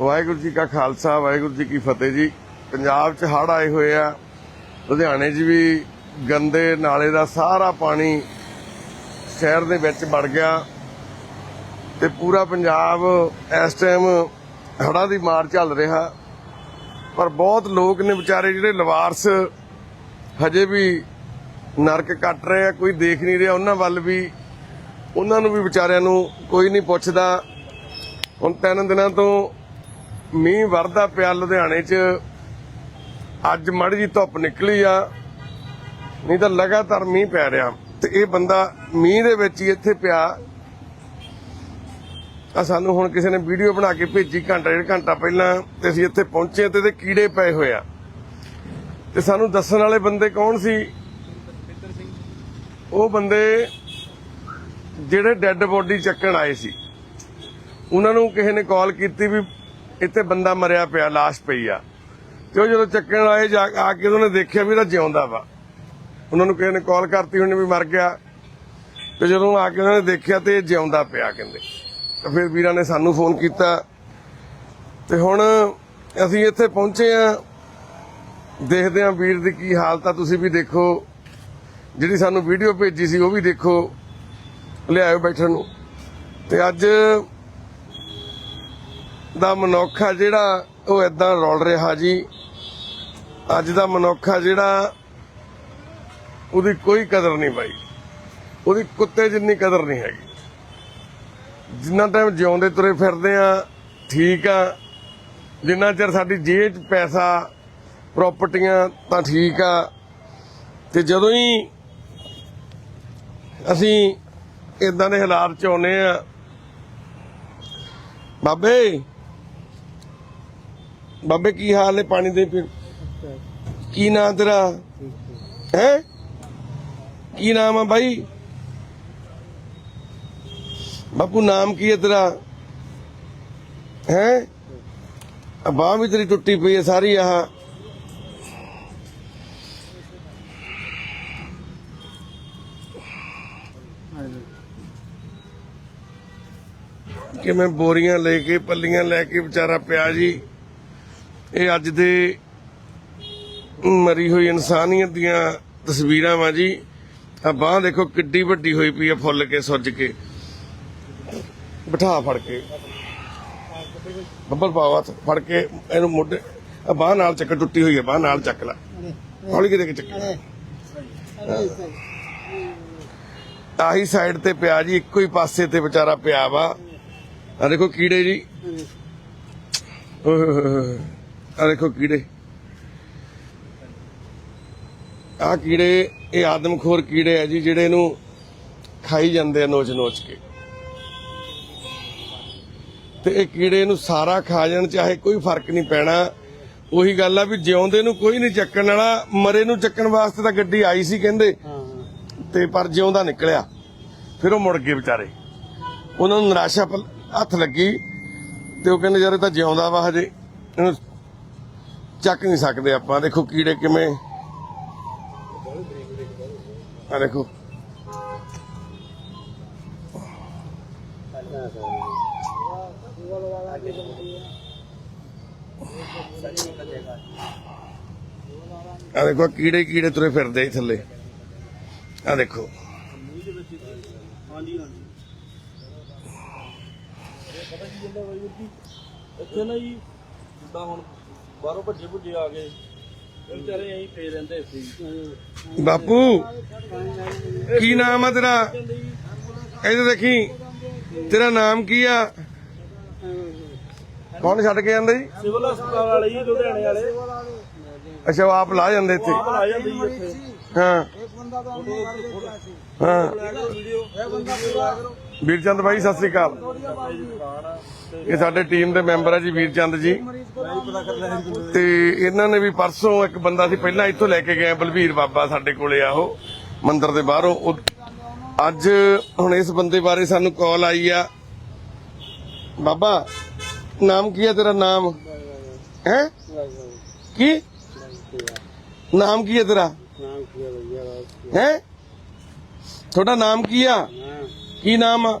ਵਾਹਿਗੁਰੂ ਜੀ ਕਾ ਖਾਲਸਾ, ਵਾਹਿਗੁਰੂ ਜੀ ਕੀ ਫਤਿਹ ਜੀ। ਪੰਜਾਬ 'ਚ ਹੜ ਆਏ ਹੋਏ ਆ। ਲੁਧਿਆਣੇ 'ਚ ਵੀ ਗੰਦੇ ਨਾਲੇ ਦਾ ਸਾਰਾ ਪਾਣੀ ਸ਼ਹਿਰ ਦੇ ਵਿੱਚ ਵੜ ਗਿਆ। ਤੇ ਪੂਰਾ ਪੰਜਾਬ ਇਸ ਟਾਈਮ ਹੜ੍ਹਾਂ ਦੀ ਮਾਰ ਚੱਲ ਰਿਹਾ। ਪਰ ਬਹੁਤ ਲੋਕ ਨੇ ਵਿਚਾਰੇ ਜਿਹੜੇ ਲਵਾਰਸ, ਹਜੇ ਵੀ ਨਰਕ ਕੱਟ ਰਹੇ ਆ, ਕੋਈ ਦੇਖ ਨਹੀਂ ਰਿਹਾ। ਉਹਨਾਂ ਵੱਲ ਵੀ, ਉਹਨਾਂ ਨੂੰ ਵੀ ਵਿਚਾਰਿਆਂ ਨੂੰ ਕੋਈ ਨਹੀਂ ਪੁੱਛਦਾ। ਹੁਣ ਤਿੰਨ ਦਿਨਾਂ ਤੋਂ ਮੀਂਹ ਵਰਦਾ ਪਿਆ ਲੁਧਿਆਣੇ 'ਚ। ਅੱਜ ਮੜੀ ਜੀ ਧੁੱਪ ਨਿਕਲੀ ਆ। ਨਹੀਂ ਤਾਂ ਲਗਾਤਾਰ ਮੀਂਹ ਪੈ ਰਿਹਾ। ਤੇ ਇਹ ਬੰਦਾ ਮੀਂਹ ਦੇ ਵਿੱਚ ਹੀ ਇੱਥੇ ਪਿਆ। ਆ ਸਾਨੂੰ ਹੁਣ ਕਿਸੇ ਨੇ ਵੀਡੀਓ ਬਣਾ ਕੇ ਭੇਜੀ ਘੰਟਾ, ਡੇਢ ਘੰਟਾ ਪਹਿਲਾਂ ਤੇ ਅਸੀਂ ਇੱਥੇ ਪਹੁੰਚੇ ਤੇ ਇਹਦੇ ਕੀੜੇ ਪਏ ਹੋਏ ਆ। ਤੇ ਸਾਨੂੰ ਦੱਸਣ ਵਾਲੇ ਬੰਦੇ ਕੌਣ ਸੀ? ਉਹ ਬੰਦੇ ਜਿਹੜੇ ਡੈੱਡ ਬੋਡੀ ਚੱਕਣ ਆਏ ਸੀ। ਉਹਨਾਂ ਨੂੰ ਕਿਸੇ ਨੇ ਕਾਲ ਕੀਤੀ ਵੀ ਇੱਥੇ ਬੰਦਾ ਮਰਿਆ ਪਿਆ, ਲਾਸ਼ ਪਈ ਆ। ਤੇ ਉਹ ਜਦੋਂ ਚੱਕਣ ਆਏ, ਜਾ ਆ ਕੇ ਉਹਨਾਂ ਨੇ ਦੇਖਿਆ ਵੀ ਇਹਦਾ ਜਿਉਂਦਾ ਵਾ। ਉਹਨਾਂ ਨੂੰ ਕਿਸੇ ਨੇ ਕਾਲ ਕਰਤੀ, ਉਹਨੇ ਵੀ ਮਰ ਗਿਆ। ਤੇ ਜਦੋਂ ਆ ਕੇ ਉਹਨਾਂ ਨੇ ਦੇਖਿਆ ਤੇ ਇਹ ਜਿਉਂਦਾ ਪਿਆ ਕਹਿੰਦੇ। ਤਾਂ ਫਿਰ ਵੀਰਾਂ ਨੇ ਸਾਨੂੰ ਫੋਨ ਕੀਤਾ। ਤੇ ਹੁਣ ਅਸੀਂ ਇੱਥੇ ਪਹੁੰਚੇ ਆ ਦੇਖਦੇ ਆ ਵੀਰ ਦੀ ਕੀ ਹਾਲਤ ਆ। ਤੁਸੀਂ ਵੀ ਦੇਖੋ। ਜਿਹੜੀ ਸਾਨੂੰ ਵੀਡੀਓ ਭੇਜੀ ਸੀ, ਉਹ ਵੀ ਦੇਖੋ। ਲਿਆਇਓ ਬੈਠਣ ਨੂੰ। ਤੇ ਅੱਜ ਦਾ ਮਨੁੱਖ ਆ ਜਿਹੜਾ ਉਹ ਇਦਾਂ ਰੋਲ ਰਿਹਾ ਜੀ। ਅੱਜ ਦਾ ਮਨੁੱਖ ਆ ਜਿਹੜਾ ਉਹਦੀ ਕੋਈ ਕਦਰ ਨਹੀਂ ਪਾਈ ਉਹਦੀ ਕੁੱਤੇ ਜਿੰਨੀ ਕਦਰ ਨਹੀਂ ਹੈਗੀ। ਜਿੰਨਾ ਟਾਈਮ ਜਿਉਂਦੇ ਤੁਰੇ ਫਿਰਦੇ ਆ, ਠੀਕ ਆ। ਜਿੰਨਾ ਚਿਰ ਸਾਡੀ ਜੇਬ 'ਚ ਪੈਸਾ ਪ੍ਰਾਪਰਟੀਆਂ ਤਾਂ ਠੀਕ ਆ। ਤੇ ਜਦੋਂ ਹੀ ਅਸੀਂ ਇਦਾਂ ਦੇ ਹਾਲਾਤ 'ਚ ਆਉਨੇ ਆ, ਬਾਬੇ ਬਾਬੇ ਕੀ ਹਾਲ ਨੇ ਪਾਣੀ ਦੇ ਫਿਰ ਕੀ ਨਾਂ ਤੇਰਾ? ਹੈ? ਕੀ ਨਾਮ ਆ ਬਾਈ? ਬਾਪੂ, ਨਾਮ ਕੀ ਹੈ ਤੇਰਾ? ਹੈ? ਬਾਹ ਵੀ ਤੇਰੀ ਟੁੱਟੀ ਪਈ ਹੈ ਸਾਰੀ ਆਹ। ਕਿਵੇਂ ਬੋਰੀਆਂ ਲੈ ਕੇ, ਪੱਲੀਆਂ ਲੈ ਕੇ ਵਿਚਾਰਾ ਪਿਆ ਜੀ। ਇਹ ਅੱਜ ਦੇ ਮਰੀ ਹੋਈ ਇਨਸਾਨੀਅਤ ਦੀਆਂ ਤਸਵੀਰਾਂ ਵਾ ਜੀ। ਆ ਬਾਹ ਦੇਖੋ ਕਿੱਡੀ ਵੱਡੀ ਹੋਈ ਪਈ ਆ ਫੁੱਲ ਕੇ, ਸੁੱਜ ਕੇ। ਬਿਠਾ ਫੜ ਕੇ। ਬੱਬਲ ਪਾਵਾ ਫੜ ਕੇ ਇਹਨੂੰ ਮੋਢੇ। ਆ ਬਾਹ ਨਾਲ ਚੱਕ, ਟੁੱਟੀ ਹੋਈ ਆ ਬਾਹ, ਨਾਲ ਚੱਕ ਲੈ। ਹੌਲੀ ਕਿਤੇ ਚੱਕ ਆਹੀ। ਸਾਈਡ ਤੇ ਪਿਆ ਜੀ, ਇੱਕੋ ਹੀ ਪਾਸੇ ਤੇ ਵਿਚਾਰਾ ਪਿਆ ਵਾ। ਆ ਦੇਖੋ ਕੀੜੇ ਜੀ। ਆ ਦੇਖੋ ਕੀੜੇ। ਆ ਕੀੜੇ ਇਹ ਆਦਮਖੋਰ ਕੀੜੇ ਆ ਜੀ ਜਿਹੜੇ ਇਹਨੂੰ ਖਾਈ ਜਾਂਦੇ ਆ ਨੋਚ ਨੋਚ ਕੇ। ਤੇ ਇਹ ਕੀੜੇ ਨੂੰ ਸਾਰਾ ਖਾ ਜਾਣ ਚਾਹੇ ਕੋਈ ਫ਼ਰਕ ਨਹੀਂ ਪੈਣਾ। ਉਹੀ ਗੱਲ ਆ ਵੀ ਜਿਉਂਦੇ ਨੂੰ ਕੋਈ ਨਹੀਂ ਚੱਕਣ ਵਾਲਾ ਮਰੇ ਨੂੰ ਚੱਕਣ ਵਾਸਤੇ ਤਾਂ ਗੱਡੀ ਆਈ ਸੀ ਕਹਿੰਦੇ। ਤੇ ਪਰ ਜਿਉਂਦਾ ਨਿਕਲਿਆ। ਫਿਰ ਉਹ ਮੁੜ ਗਏ ਵਿਚਾਰੇ। ਉਹਨਾਂ ਨੂੰ ਨਿਰਾਸ਼ਾ ਹੱਥ ਲੱਗੀ। ਤੇ ਉਹ ਕਹਿੰਦੇ ਯਾਰ ਇਹ ਤਾਂ ਜਿਉਂਦਾ ਵਾ ਹਜੇ। ਇਹਨੂੰ ਚੱਕ ਨਹੀਂ ਸਕਦੇ ਆਪਾਂ। ਦੇਖੋ ਕੀੜੇ ਕਿਵੇਂ। ਆ ਦੇਖੋ। ਆ ਦੇਖੋ ਕੀੜੇ ਕੀੜੇ ਤੁਰੇ ਫਿਰਦੇ ਆ ਥੱਲੇ। ਆ ਦੇਖੋ। ਹਾਂਜੀ ਹਾਂਜੀ ਪਤਾ ਕੀ ਜਾਂਦਾ ਬਾਈ ਜੀ? ਇੱਥੇ ਨਾ ਜੀ, ਜਿੱਦਾਂ ਹੁਣ ਬਾਹਰੋਂ ਭੱਜੇ ਭੁੱਜੇ ਆ ਗਏ। ਇਹ ਵਿਚਾਰੇ ਐਂ ਫੇਰ ਰਹਿੰਦੇ ਹੀ ਬਾਪੂ ਕੀ ਨਾਮ ਆ ਤੇਰਾ? ਇਹਦੇ ਦੇਖੀ ਤੇਰਾ ਨਾਮ ਕੀ ਆ? ਕੌਣ ਛੱਡ ਕੇ ਜਾਂਦਾ ਜੀ? ਸਿਵਲ ਹਸਪਤਾਲ ਵਾਲੇ ਜੀ ਲੁਧਿਆਣੇ ਵਾਲੇ। ਅੱਛਾ ਉਹ ਆਪ ਲਾ ਜਾਂਦੇ ਇੱਥੇ? ਆ ਜਾਂਦੇ ਜੀ ਇੱਥੇ। ਹਾਂ। ਹਾਂ। ਵੀਡੀਓ ਵੀਰਚੰਦ ਬਾਈ ਸਤਿ ਸ੍ਰੀ ਅਕਾਲ। ਇਹ ਸਾਡੇ ਟੀਮ ਦੇ ਮੈਂਬਰ ਆ ਜੀ ਵੀਰਚੰਦ ਜੀ। ਤੇ ਇਹਨਾਂ ਨੇ ਵੀ ਪਰਸੋਂ ਇੱਕ ਬੰਦਾ ਸੀ ਪਹਿਲਾਂ ਇੱਥੋਂ ਲੈ ਕੇ ਗਏ ਬਲਵੀਰ ਬਾਬਾ ਸਾਡੇ ਕੋਲੇ ਆ ਉਹ ਮੰਦਿਰ ਦੇ ਬਾਹਰੋਂ। ਅੱਜ ਹੁਣ ਇਸ ਬੰਦੇ ਬਾਰੇ ਸਾਨੂੰ ਕਾਲ ਆਈ ਆ। ਬਾਬਾ ਨਾਮ ਕੀ ਹੈ ਤੇਰਾ? ਨਾਮ? ਹੈ? ਕੀ? ਨਾਮ ਕੀ ਹੈ ਤੇਰਾ? ਨਾਮ ਕੀ ਹੈ? ਭਈਆ ਹੈ ਤੁਹਾਡਾ ਨਾਮ ਕੀ ਆ? ਕੀ ਨਾਮ ਆ?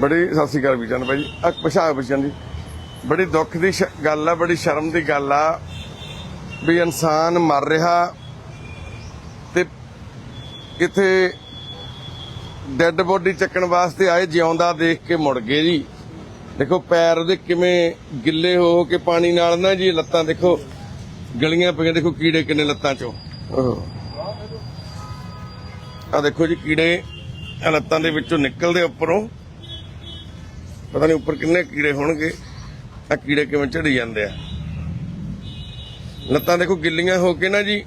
ਬੜੀ ਸਤਿ ਸ਼੍ਰੀ ਅਕਾਲ ਵੀਰਾਂ ਭਾਈ ਜੀ। ਆ ਪਿਛਾ ਬੱਚਿਆਂ ਦੀ। ਬੜੀ ਦੁੱਖ ਦੀ ਗੱਲ ਆ, ਬੜੀ ਸ਼ਰਮ ਦੀ ਗੱਲ ਆ ਵੀ ਇਨਸਾਨ ਮਰ ਰਿਹਾ ਤੇ ਇੱਥੇ ਡੈੱਡ ਬੋਡੀ ਚੱਕਣ ਵਾਸਤੇ ਆਏ, ਜਿਉਂਦਾ ਦੇਖ ਕੇ ਮੁੜ ਗਏ ਜੀ। ਦੇਖੋ, ਪੈਰ ਉਹਦੇ ਕਿਵੇਂ ਗਿੱਲੇ ਹੋ ਹੋ ਕੇ ਪਾਣੀ ਨਾਲ ਨਾ ਜੀ, ਲੱਤਾਂ ਦੇਖੋ, ਗਲੀਆਂ ਪਈਆਂ, ਦੇਖੋ ਕੀੜੇ ਕਿੰਨੇ ਲੱਤਾਂ ਚੋਂ। ਆ ਦੇਖੋ ਜੀ, ਕੀੜੇ ਆਹ ਲੱਤਾਂ ਦੇ ਵਿੱਚੋਂ ਨਿਕਲਦੇ ਉੱਪਰੋਂ, ਪਤਾ ਨਹੀਂ ਉੱਪਰ ਕਿੰਨੇ ਕੀੜੇ ਹੋਣਗੇ ਆ ਕੀੜੇ ਕਿਵੇਂ ਝੜੀ ਜਾਂਦੇ ਆ। ਲੱਤਾਂ ਦੇਖੋ ਗਿੱਲੀਆਂ ਹੋ ਕੇ ਨਾ ਜੀ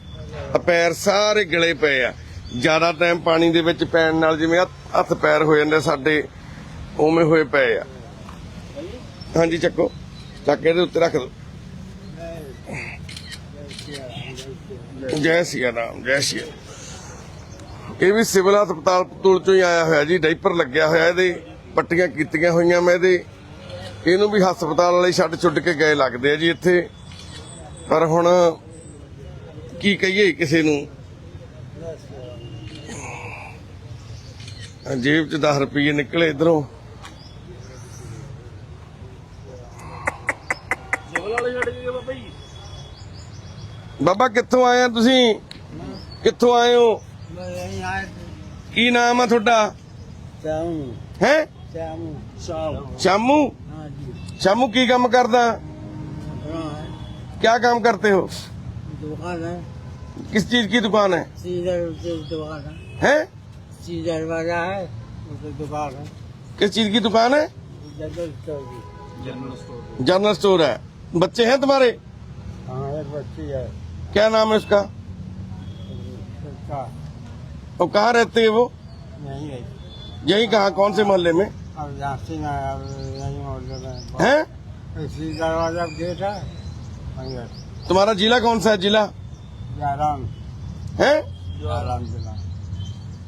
ਆ ਪੈਰ ਸਾਰੇ ਗਲੇ ਪਏ ਆ। ਜ਼ਿਆਦਾ ਟਾਈਮ ਪਾਣੀ ਦੇ ਵਿੱਚ ਪੈਣ ਨਾਲ ਜਿਵੇਂ ਹੱਥ- ਪੈਰ ਹੋ ਜਾਂਦੇ ਸਾਡੇ ਉਵੇਂ ਹੋਏ ਪਏ ਆ। ਹਾਂਜੀ, ਚੱਕੋ। ਚੱਕ ਇਹਦੇ ਉੱਤੇ ਰੱਖ ਦਿਓ ਜੈ ਸਿਆ ਰਾਮ, ਜੈ ਸਿਆ। ਇਹ ਵੀ ਸਿਵਲ ਹਸਪਤਾਲ ਪਤੂਲ ਚੋਂ ਹੀ ਆਇਆ ਹੋਇਆ ਜੀ ਡਾਈਪਰ ਲੱਗਿਆ ਹੋਇਆ ਇਹਦੇ ਪੱਟੀਆਂ ਕੀਤੀਆਂ ਹੋਈਆਂ ਮੈਂ ਇਹਦੇ। ਇਹਨੂੰ ਵੀ ਹਸਪਤਾਲ ਵਾਲੇ ਛੱਡ ਛੁੱਟ ਕੇ ਗਏ ਲੱਗਦੇ ਆ ਜੀ ਇੱਥੇ। ਪਰ ਹੁਣ ਕੀ ਕਹੀਏ ਕਿਸੇ ਨੂੰ? ਜੇਬ 'ਚ 10 ਰੁਪਏ ਨਿਕਲੇ ਇਧਰੋਂ। ਬਾਬਾ ਕਿੱਥੋਂ ਆਏ ਆ ਤੁਸੀਂ? ਕਿੱਥੋਂ ਆਏ ਹੋ? ਕੀ ਨਾਮ ਆ ਤੁਹਾਡਾ श्यामू ਹੈ श्यामू ਸ਼ਾਮ ਸ਼ਾਮੂ हाँ जी ਸ਼ਾਮੂ ਕੀ ਕੰਮ ਕਰਦਾ अपना है क्या काम करते हो दुकान है किस चीज की दुकान है सीजर की दुकान है हैं सीजर वाला है उसकी दुकान है किस चीज की दुकान है जनरल स्टोर की जनरल स्टोर है बच्चे हैं तुम्हारे हाँ एक बच्ची है क्या नाम है उसका और कहाँ रहते हैं वो? यही यही कहाँ? कौन से मोहल्ले में? यही है? दरवाज़ा गेट है। तुम्हारा जिला कौन सा है? जिला? जयराम। है? जयराम जिला।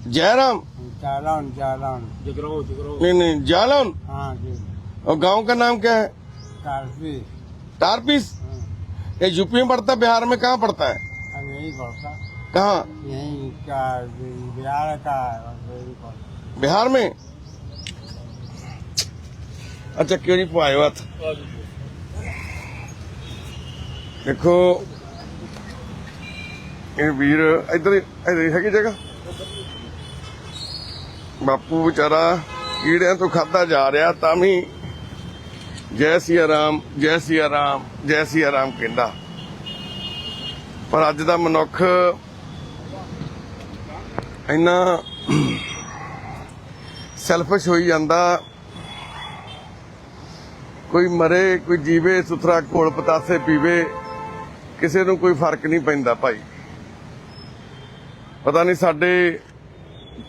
जयराम? जयराम जालौन नहीं नहीं जालौन हाँ, और गाँव का नाम क्या है? तारपीस तारपीस हाँ। ये यूपी में पड़ता है बिहार में कहाँ पड़ता है हाँ, यही पड़ता। कहाँ यही का बिहार का है बस यही पड़ता बिहार में अच्छा क्यों नहीं पाए हो हथ ਦੇਖੋ ਇਹ ਵੀਰ ਇੱਧਰ ਇੱਧਰ ਹੀ ਹੈਗੀ ਜਗ੍ਹਾ ਬਾਪੂ ਵਿਚਾਰਾ ਕੀੜਿਆਂ ਤੋਂ ਖਾਦਾ ਜਾ ਰਿਹਾ ਤਾਂ ਵੀ ਜੈ ਸਿਆ ਰਾਮ ਜੈ ਸਿਆ ਰਾਮ ਜੈ ਸਿਆ ਰਾਮ ਕਹਿੰਦਾ ਪਰ ਅੱਜ ਦਾ ਮਨੁੱਖ ਇੰਨਾ ਸੈਲਫਿਸ਼ ਹੋਈ ਜਾਂਦਾ। ਕੋਈ ਮਰੇ, ਕੋਈ ਜੀਵੇ, ਸੁਥਰਾ ਘੋਲ ਪਤਾਸੇ ਪੀਵੇ, ਕਿਸੇ ਨੂੰ ਕੋਈ ਫ਼ਰਕ ਨਹੀਂ ਪੈਂਦਾ ਭਾਈ। ਪਤਾ ਨਹੀਂ ਸਾਡੇ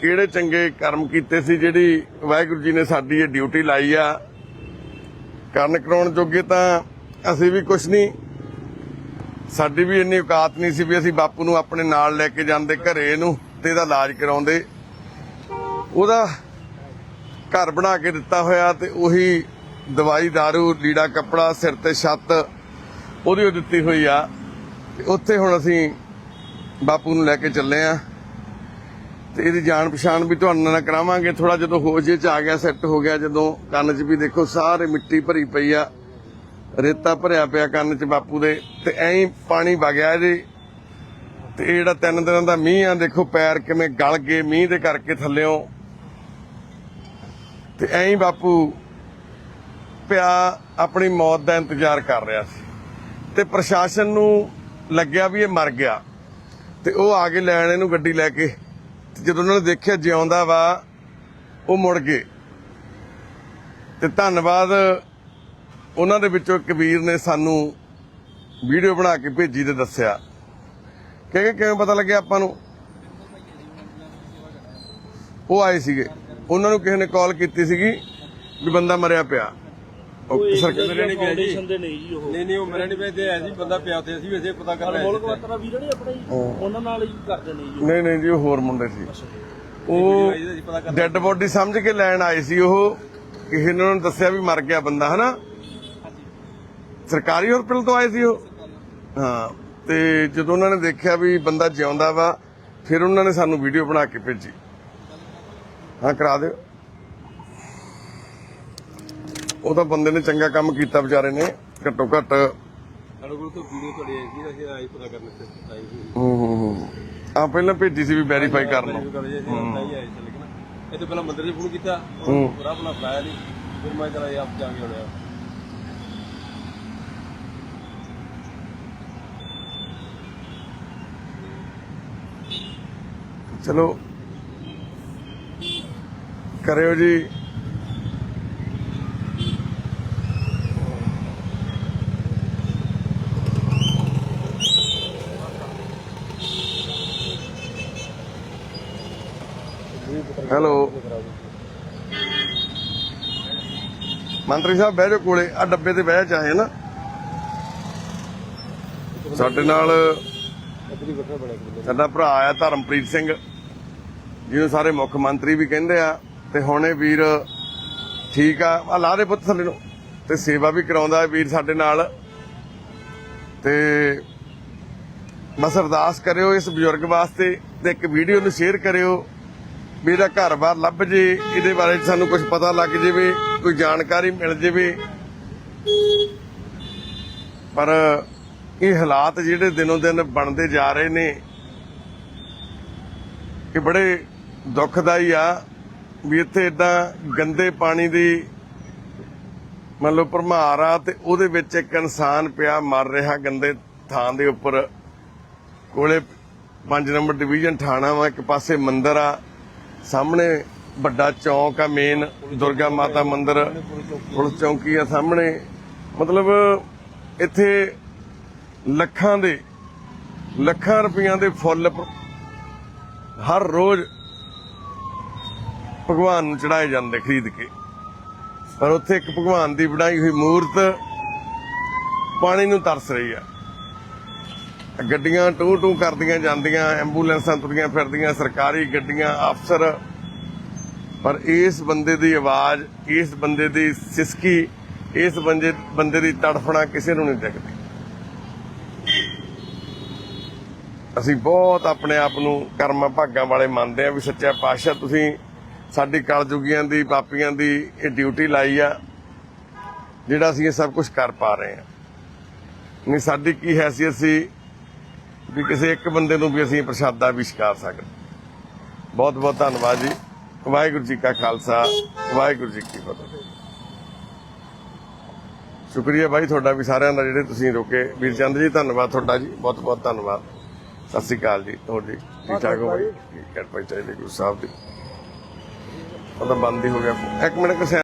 ਕਿਹੜੇ ਚੰਗੇ ਕਰਮ ਕੀਤੇ ਸੀ ਜਿਹੜੀ ਵਾਹਿਗੁਰੂ ਜੀ ਨੇ ਸਾਡੀ ਇਹ ਡਿਊਟੀ ਲਾਈ ਆ। ਕਰਨ ਕਰਾਉਣ ਜੋਗੇ ਤਾਂ ਅਸੀਂ ਵੀ ਕੁਝ ਨਹੀਂ। ਸਾਡੀ ਵੀ ਇੰਨੀ ਔਕਾਤ ਨਹੀਂ ਸੀ ਵੀ ਅਸੀਂ ਬਾਪੂ ਨੂੰ ਆਪਣੇ ਨਾਲ ਲੈ ਕੇ ਜਾਂਦੇ ਘਰੇ ਨੂੰ ਤੇ ਇਹਦਾ ਇਲਾਜ ਕਰਾਉਂਦੇ। ਉਹਦਾ ਘਰ ਬਣਾ ਕੇ ਦਿੱਤਾ ਹੋਇਆ ਤੇ ਉਹੀ ਦਵਾਈ दारू ਲੀੜਾ, ਕੱਪੜਾ, ਸਿਰ ਤੇ ਛੱਤ ਉਹਦੀ ਉਹ ਦਿੱਤੀ ਹੋਈ ਆ। ਤੇ ਉੱਥੇ ਹੁਣ ਅਸੀਂ ਬਾਪੂ ਨੂੰ ਲੈ ਕੇ ਚੱਲੇ ਆ। ਤੇ ਇਹਦੀ ਜਾਣ ਪਛਾਣ ਵੀ ਤੁਹਾਨੂੰ ਨਾਲ ਕਰਾਵਾਂਗੇ। ਥੋੜਾ ਜਦੋਂ ਹੋਸ਼ ਜੇ ਚ ਆ ਗਿਆ ਸੈੱਟ ਹੋ ਗਿਆ, ਜਦੋਂ ਕੰਨ 'ਚ ਵੀ ਦੇਖੋ ਸਾਰੇ ਮਿੱਟੀ ਭਰੀ ਪਈ ਆ। ਰੇਤਾ ਭਰਿਆ ਪਿਆ ਕੰਨ 'ਚ ਬਾਪੂ ਦੇ। ਤੇ ਐਂ ਪਾਣੀ ਵਗਿਆ ਇਹਦੇ। ਤੇ ਜਿਹੜਾ ਤਿੰਨ ਦਿਨਾਂ ਦਾ ਮੀਂਹ ਆ, ਦੇਖੋ ਪੈਰ ਕਿਵੇਂ ਗਲ ਗਏ, ਮੀਂਹ ਦੇ ਕਰਕੇ ਥੱਲਿਓਂ। ਤੇ ਐਂ ਬਾਪੂ, ਪਿਆ ਆਪਣੀ ਮੌਤ ਦਾ ਇੰਤਜ਼ਾਰ ਕਰ ਰਿਹਾ ਸੀ। ਤੇ ਪ੍ਰਸ਼ਾਸਨ ਨੂੰ ਲੱਗਿਆ ਵੀ ਇਹ ਮਰ ਗਿਆ। ਤੇ ਉਹ ਆ ਕੇ ਲੈਣ ਇਹਨੂੰ ਗੱਡੀ ਲੈ ਕੇ। ਤੇ ਜਦੋਂ ਉਹਨਾਂ ਨੇ ਦੇਖਿਆ ਜਿਉਂਦਾ ਵਾ, ਉਹ ਮੁੜ ਗਏ। ਤੇ ਧੰਨਵਾਦ, ਉਹਨਾਂ ਦੇ ਵਿੱਚੋਂ ਇੱਕ ਵੀਰ ਨੇ ਸਾਨੂੰ ਵੀਡੀਓ ਬਣਾ ਕੇ ਭੇਜੀ ਤੇ ਦੱਸਿਆ। ਕਿ ਕਿਵੇਂ ਪਤਾ ਲੱਗਿਆ ਆਪਾਂ ਨੂੰ? ਉਹ ਆਏ ਸੀਗੇ। ਉਹਨਾਂ ਨੂੰ ਕਿਸੇ ਨੇ ਕਾਲ ਕੀਤੀ ਸੀਗੀ ਵੀ ਬੰਦਾ ਮਰਿਆ ਪਿਆ। ਇੱਕ ਸਰਕਾਰ ਮੇਰੇ ਨਹੀਂ ਫਾਊਂਡੇਸ਼ਨ ਦੇ ਨਹੀਂ ਜੀ ਉਹ। ਨਹੀਂ ਨਹੀਂ ਉਹ ਮੇਰੇ ਨਹੀਂ ਭੇਜਦੇ ਐ ਜੀ ਬੰਦਾ ਪਿਆ ਉੱਥੇ ਅਸੀਂ ਵੈਸੇ ਪਤਾ ਕਰ ਰਹੇ ਅਨਮੋਲ ਕਵਾਤਰਾ ਵੀਰ ਨੇ ਆਪਣੇ ਜੀ ਉਹਨਾਂ ਨਾਲ ਹੀ ਕਰਦੇ ਨੇ ਜੀ ਨਹੀਂ ਨਹੀਂ ਜੀ ਉਹ ਹੋਰ ਮੁੰਡੇ ਸੀ। ਉਹ ਜੀ ਡੈੱਡ ਬੋਡੀ ਸਮਝ ਕੇ ਲੈਣ ਆਏ ਸੀ ਉਹ। ਕਿਸੇ ਨੇ ਉਹਨਾਂ ਨੂੰ ਦੱਸਿਆ ਵੀ ਮਰ ਗਿਆ ਬੰਦਾ ਹਨਾ? ਸਰਕਾਰੀ ਹਸਪਤਾਲ ਤੋਂ ਆਏ ਸੀ ਉਹ। ਹਾਂ। ਤੇ ਜਦੋਂ ਉਹਨਾਂ ਨੇ ਦੇਖਿਆ ਵੀ ਬੰਦਾ ਜਿਉਂਦਾ ਵਾ ਫਿਰ ਉਹਨਾਂ ਨੇ ਸਾਨੂੰ ਵੀਡੀਓ ਬਣਾ ਕੇ ਭੇਜੀ। ਹਾਂ ਕਰਾ ਦਿਓ। ਉਹ ਤਾਂ ਬੰਦੇ ਨੇ ਚੰਗਾ ਕੰਮ ਕੀਤਾ ਵਿਚਾਰੇ ਨੇ ਘੱਟੋ ਘੱਟ। ਸਾਡੇ ਕੋਲ ਤਾਂ ਵੀਡੀਓ ਤੁਹਾਡੀ ਆਈ ਸੀ ਅਸੀਂ ਆਈ ਪਤਾ ਕਰਨ ਤੇ ਆਈ ਸੀ। ਹੂੰ ਹੂੰ ਹੂੰ। ਆ ਪਹਿਲਾਂ ਭੇਜੀ ਸੀ ਵੀ ਵੈਰੀਫਾਈ ਕਰ ਲੇਕਿਨ ਇਹ ਤੋਂ ਪਹਿਲਾਂ ਮੰਦਰ 'ਚ ਫੋਨ ਕੀਤਾ। ਉਹ ਪੂਰਾ ਆਪਣਾ ਪਾਇਆ ਨਹੀਂ ਫਿਰ ਮੈਂ ਚਲਾ ਆਪ ਜਾ ਕੇ ਆਉਣਾ ਚਲੋ। ਕਰਿਓ ਜੀ। ਹੈਲੋ ਮੰਤਰੀ ਸਾਹਿਬ ਬਹਿ ਜਾਓ ਕੋਲੇ। ਆ ਡੱਬੇ ਤੇ ਬਹਿ ਚਾਹੇ ਨਾ? ਸਾਡੇ ਨਾਲ ਸਾਡਾ ਭਰਾ ਆ ਧਰਮਪ੍ਰੀਤ ਸਿੰਘ। ਜਿਹਨੂੰ ਸਾਰੇ ਮੁੱਖ ਮੰਤਰੀ ਵੀ ਕਹਿੰਦੇ ਆ, ਤੇ ਹੁਣ ਇਹ ਵੀਰ ਠੀਕ ਆ ਆ ਲਾ ਦੇ ਪੁੱਤ ਥੱਲੇ ਨੂੰ। ਤੇ ਸੇਵਾ ਵੀ ਕਰਾਉਂਦਾ ਵੀਰ ਸਾਡੇ ਨਾਲ। ਤੇ ਬਸ ਅਰਦਾਸ ਕਰਿਓ ਇਸ ਬਜ਼ੁਰਗ ਵਾਸਤੇ ਤੇ ਇੱਕ ਵੀਡੀਓ ਨੂੰ ਸ਼ੇਅਰ ਕਰਿਓ ਵੀ ਘਰ-ਬਾਰ ਲੱਭ ਜੇ, ਇਹਦੇ ਬਾਰੇ ਸਾਨੂੰ ਕੁਝ ਪਤਾ ਲੱਗ ਜਾਵੇ, ਕੋਈ ਜਾਣਕਾਰੀ ਮਿਲ ਜਾਵੇ। ਪਰ ਇਹ ਹਾਲਾਤ ਜਿਹੜੇ ਦਿਨੋਂ ਦਿਨ ਬਣਦੇ ਜਾ ਰਹੇ ਨੇ ਕਿ ਬੜੇ ਦੁੱਖਦਾਈ ਆ ਵੀ ਇੱਥੇ ਇਦਾਂ ਗੰਦੇ ਪਾਣੀ ਦੀ ਮੰਨ ਲਓ ਭਰਮਾਰ ਆ ਤੇ ਉਹਦੇ ਵਿੱਚ ਇੱਕ ਇਨਸਾਨ ਪਿਆ ਮਰ ਰਿਹਾ ਗੰਦੇ ਥਾਂ ਦੇ ਉੱਪਰ। ਕੋਲੇ 5 ਨੰਬਰ ਡਿਵੀਜ਼ਨ ਥਾਣਾ ਵਾ, ਇੱਕ ਪਾਸੇ ਮੰਦਿਰ ਆ, ਸਾਹਮਣੇ ਵੱਡਾ ਚੌਂਕ ਆ ਮੇਨ ਦੁਰਗਾ ਮਾਤਾ ਮੰਦਿਰ। ਪੁਲਿਸ ਚੌਂਕੀ ਆ ਸਾਹਮਣੇ। ਮਤਲਬ ਇੱਥੇ ਲੱਖਾਂ ਦੇ, ਲੱਖਾਂ ਰੁਪਈਆਂ ਦੇ ਫੁੱਲ ਹਰ ਰੋਜ਼ ਭਗਵਾਨ ਨੂੰ ਚੜਾਏ ਜਾਂਦੇ ਖਰੀਦ ਕੇ। ਪਰ ਉੱਥੇ ਇੱਕ ਭਗਵਾਨ ਦੀ ਬਣਾਈ ਹੋਈ ਮੂਰਤ ਪਾਣੀ ਨੂੰ ਤਰਸ ਰਹੀ ਆ। ਗੱਡੀਆਂ ਟੂ ਟੂ ਕਰਦੀਆਂ ਜਾਂਦੀਆਂ, ਐਂਬੂਲੈਂਸਾਂ ਤੁਰੀਆਂ ਫਿਰਦੀਆਂ, ਸਰਕਾਰੀ ਗੱਡੀਆਂ, ਅਫਸਰ। ਪਰ ਇਸ ਬੰਦੇ ਦੀ ਆਵਾਜ਼, ਇਸ ਬੰਦੇ ਦੀ ਸਿਸਕੀ, ਇਸ ਬੰਦੇ ਬੰਦੇ ਦੀ ਤੜਫਣਾ ਕਿਸੇ ਨੂੰ ਨਹੀਂ ਦਿਖਦੀ। ਅਸੀਂ ਬਹੁਤ ਆਪਣੇ ਆਪ ਨੂੰ ਕਰਮਾਂ ਭਾਗਾਂ ਵਾਲੇ ਮੰਨਦੇ ਆ ਵੀ ਸੱਚਾ ਪਾਤਸ਼ਾਹ, ਤੁਸੀਂ ਸਾਡੀ ਕਲਯੁਗੀਆਂ ਦੀ ਪਾਪੀਆਂ ਦੀ ਇਹ ਡਿਊਟੀ ਲਾਈ ਆ ਜਿਹੜਾ ਅਸੀਂ ਇਹ ਸਭ ਕੁਝ ਕਰ ਪਾ ਰਹੇ ਆ ਨਹੀਂ ਸਾਡੀ ਕੀ ਹੈਸੀਅਤ ਸੀ ਵੀ ਕਿਸੇ ਇੱਕ ਬੰਦੇ ਨੂੰ ਵੀ ਅਸੀਂ ਪ੍ਰਸ਼ਾਦਾ ਵੀ ਛਕਾ ਸਕਦੇ ਬਹੁਤ ਬਹੁਤ ਧੰਨਵਾਦ ਜੀ। ਵਾਹਿਗੁਰੂ ਜੀ ਕਾ ਖਾਲਸਾ ਵਾਹਿਗੁਰੂ ਜੀ ਕੀ ਫਤਿਹ। ਸ਼ੁਕਰੀਆ ਭਾਈ ਤੁਹਾਡਾ ਵੀ ਸਾਰਿਆਂ ਦਾ ਜਿਹੜੇ ਤੁਸੀਂ ਰੋਕੇ। ਵੀਰ ਚੰਦ ਜੀ ਧੰਨਵਾਦ ਤੁਹਾਡਾ ਜੀ। ਬਹੁਤ ਬਹੁਤ ਧੰਨਵਾਦ। ਸਤਿ ਸ੍ਰੀ ਅਕਾਲ ਜੀ। ਜੀ ਠੀਕ ਠਾਕ ਹੋ ਭਾਈ ਕਿਰਪਾ ਚਾਹੀਦੀ ਗੁਰੂ ਸਾਹਿਬ ਦੀ। ਉਹ ਤਾਂ ਬੰਦ ਹੀ ਹੋ ਗਿਆ। ਇੱਕ ਮਿੰਟ ਕਿਸੇ